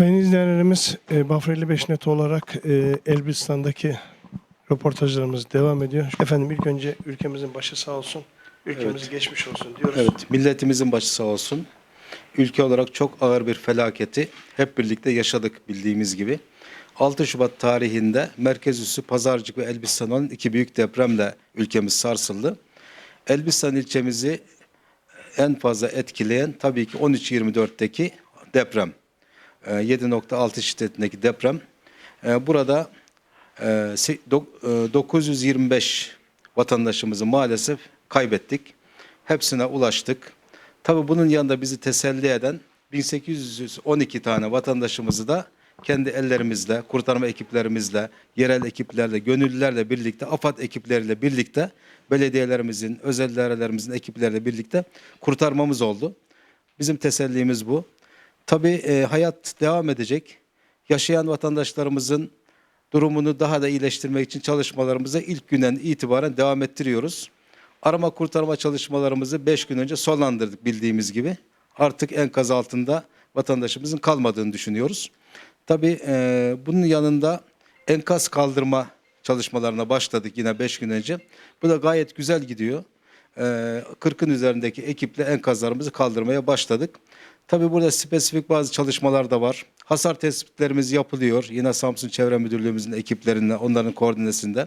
Sayın izleyenlerimiz e, Bafra 55 net olarak e, Elbistan'daki röportajlarımız devam ediyor. Efendim ilk önce ülkemizin başı sağ olsun, ülkemiz geçmiş olsun diyoruz. Evet, milletimizin başı sağ olsun. Ülke olarak çok ağır bir felaketi hep birlikte yaşadık bildiğimiz gibi. 6 Şubat tarihinde merkez üssü Pazarcık ve Elbistan olan iki büyük depremle ülkemiz sarsıldı. Elbistan ilçemizi en fazla etkileyen tabii ki 13.24'teki deprem. Ee, 7.6 şiddetindeki deprem. Ee, Burada e, se- dok- e, 925 vatandaşımızı maalesef kaybettik. Hepsine ulaştık. Tabii bunun yanında bizi teselli eden 1812 tane vatandaşımızı da kendi ellerimizle, kurtarma ekiplerimizle, yerel ekiplerle, gönüllülerle birlikte, AFAD ekipleriyle birlikte, belediyelerimizin, özel idarelerimizin ekipleriyle birlikte kurtarmamız oldu. Bizim tesellimiz bu. Tabii e, hayat devam edecek. Yaşayan vatandaşlarımızın durumunu daha da iyileştirmek için çalışmalarımıza ilk günden itibaren devam ettiriyoruz. Arama kurtarma çalışmalarımızı 5 gün önce sonlandırdık bildiğimiz gibi. Artık enkaz altında vatandaşımızın kalmadığını düşünüyoruz. Tabii e, bunun yanında enkaz kaldırma çalışmalarına başladık yine 5 gün önce. Bu da gayet güzel gidiyor. E, 40'ın üzerindeki ekiple enkazlarımızı kaldırmaya başladık. Tabii burada spesifik bazı çalışmalar da var. Hasar tespitlerimiz yapılıyor. Yine Samsun Çevre Müdürlüğümüzün ekiplerinle, onların koordinesinde.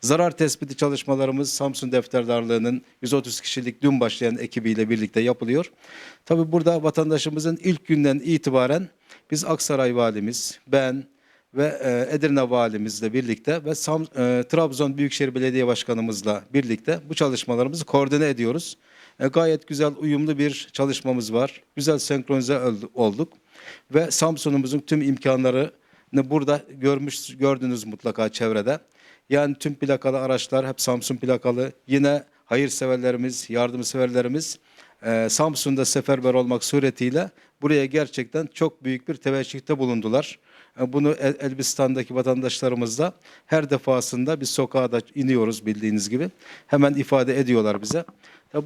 Zarar tespiti çalışmalarımız Samsun Defterdarlığı'nın 130 kişilik dün başlayan ekibiyle birlikte yapılıyor. Tabii burada vatandaşımızın ilk günden itibaren biz Aksaray Valimiz, ben ve e, Edirne Valimizle birlikte ve Sam, e, Trabzon Büyükşehir Belediye Başkanımızla birlikte bu çalışmalarımızı koordine ediyoruz. E, gayet güzel uyumlu bir çalışmamız var. Güzel senkronize ol- olduk ve Samsun'umuzun tüm imkanlarını burada görmüş gördünüz mutlaka çevrede. Yani tüm plakalı araçlar hep Samsun plakalı. Yine hayırseverlerimiz, yardımseverlerimiz e, Samsun'da seferber olmak suretiyle buraya gerçekten çok büyük bir teveccühte bulundular. E, Bunu El- Elbistan'daki vatandaşlarımız da her defasında biz sokağa da iniyoruz bildiğiniz gibi. Hemen ifade ediyorlar bize.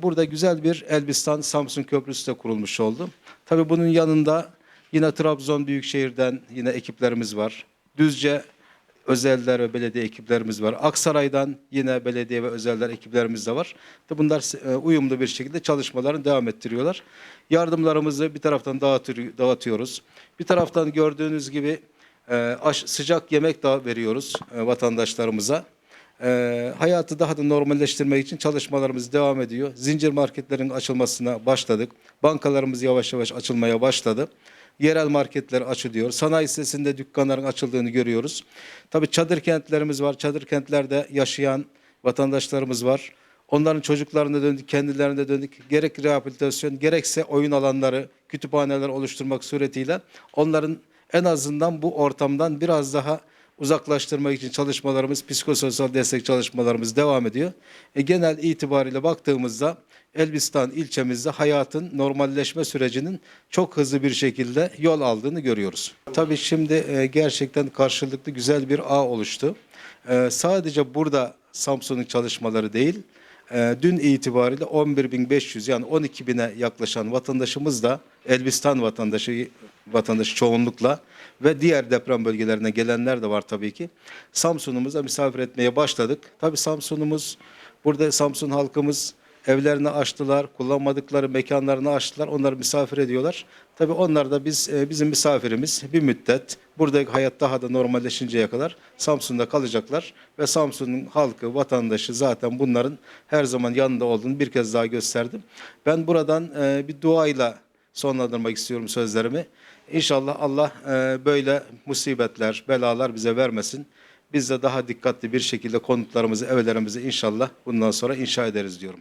Burada güzel bir Elbistan Samsun Köprüsü de kurulmuş oldu. Tabi bunun yanında yine Trabzon Büyükşehir'den yine ekiplerimiz var. Düzce özeller ve belediye ekiplerimiz var. Aksaray'dan yine belediye ve özeller ekiplerimiz de var. Bunlar e, uyumlu bir şekilde çalışmalarını devam ettiriyorlar. Yardımlarımızı bir taraftan dağıtıyoruz. Bir taraftan gördüğünüz gibi e, sıcak yemek da veriyoruz e, vatandaşlarımıza. Hayatı daha da normalleştirmek için çalışmalarımız devam ediyor. Zincir marketlerin açılmasına başladık. Bankalarımız yavaş yavaş açılmaya başladı. Yerel marketler açılıyor. Sanayi sitesinde dükkanların açıldığını görüyoruz. Tabii çadır kentlerimiz var. Çadır kentlerde yaşayan vatandaşlarımız var. Onların çocuklarına döndük, kendilerine döndük. Gerek rehabilitasyon, gerekse oyun alanları, kütüphaneler oluşturmak suretiyle onların en azından bu ortamdan biraz daha uzaklaştırmak için çalışmalarımız, psikososyal destek çalışmalarımız devam ediyor. E, genel itibariyle baktığımızda Elbistan ilçemizde hayatın normalleşme sürecinin çok hızlı bir şekilde yol aldığını görüyoruz. Tabii şimdi e, gerçekten karşılıklı güzel bir ağ oluştu. E, sadece burada Samsun'un çalışmaları değil, e, dün itibariyle 11.500 yani 12.000'e yaklaşan vatandaşımız da Elbistan vatandaşı vatandaşı çoğunlukla ve diğer deprem bölgelerine gelenler de var tabii ki. Samsun'umuza misafir etmeye başladık. Tabii Samsun'umuz burada Samsun halkımız evlerini açtılar, kullanmadıkları mekanlarını açtılar, onları misafir ediyorlar. Tabii onlar da biz e, bizim misafirimiz bir müddet buradaki hayat daha da normalleşinceye kadar Samsun'da kalacaklar ve Samsun'un halkı, vatandaşı zaten bunların her zaman yanında olduğunu bir kez daha gösterdim. Ben buradan e, bir duayla sonlandırmak istiyorum sözlerimi. İnşallah Allah e, böyle musibetler, belalar bize vermesin. Biz de daha dikkatli bir şekilde konutlarımızı, evlerimizi inşallah bundan sonra inşa ederiz diyorum.